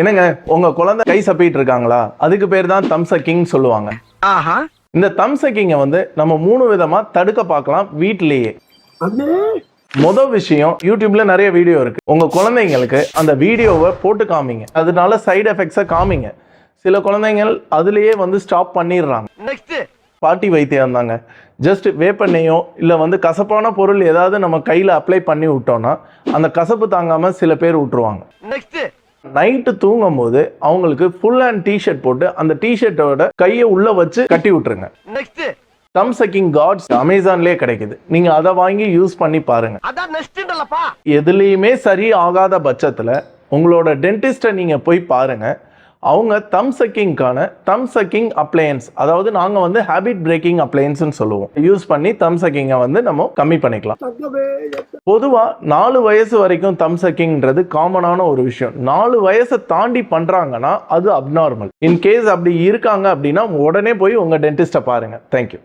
என்னங்க உங்க குழந்தை கை சப்பிட்டு இருக்காங்களா? அதுக்கு பேர் தான் தம் சக்கிங் சொல்லுவாங்க. ஆஹா. இந்த தம் சக்கிங்கை வந்து நம்ம மூணு விதமா தடுக்க பார்க்கலாம் வீட்டிலேயே. முத விஷயம் யூடியூப்ல நிறைய வீடியோ இருக்கு. உங்க குழந்தைங்களுக்கு அந்த வீடியோவை போட்டு காமிங்க. அதனால சைடு எஃபெக்ட்ஸை காமிங்க. சில குழந்தைங்கள் அதுலயே வந்து ஸ்டாப் பண்ணிடுறாங்க. நெக்ஸ்ட் பாட்டி வைத்தியம் இருந்தாங்க ஜஸ்ட் வேப்பெண்ணையோ இல்லை வந்து கசப்பான பொருள் ஏதாவது நம்ம கையில் அப்ளை பண்ணி விட்டோம்னா அந்த கசப்பு தாங்காமல் சில பேர் விட்டுருவாங்க நெக்ஸ்ட் நைட்டு தூங்கும் போது அவங்களுக்கு ஃபுல் ஹேண்ட் டிஷர்ட் போட்டு அந்த டிஷர்ட்டோட கையை உள்ள வச்சு கட்டி விட்டுருங்க. நெக்ஸ்ட் தம் சக்கிங் காட்ஸ் அமேசான்லேயே கிடைக்குது. நீங்கள் அதை வாங்கி யூஸ் பண்ணி பாருங்க. எதுலேயுமே சரி ஆகாத பட்சத்தில் உங்களோட டென்டிஸ்ட்டை நீங்கள் போய் பாருங்க. அவங்க தம் சக்கிங்கான தம் சக்கிங் அப்ளையன்ஸ் அதாவது நாங்கள் வந்து ஹேபிட் பிரேக்கிங் அப்ளையன்ஸ்னு சொல்லுவோம். யூஸ் பண்ணி தம் சக்கிங்கை வந்து நம்ம கம்மி பண்ணிக்கலாம். பொதுவாக நாலு வயசு வரைக்கும் தம் சக்கிங்ன்றது காமனான ஒரு விஷயம். நாலு வயசை தாண்டி பண்ணுறாங்கன்னா அது அப்நார்மல் இன் கேஸ் அப்படி இருக்காங்க அப்படின்னா உடனே போய் உங்கள் டென்டிஸ்ட்டை பாருங்கள் தேங்க்யூ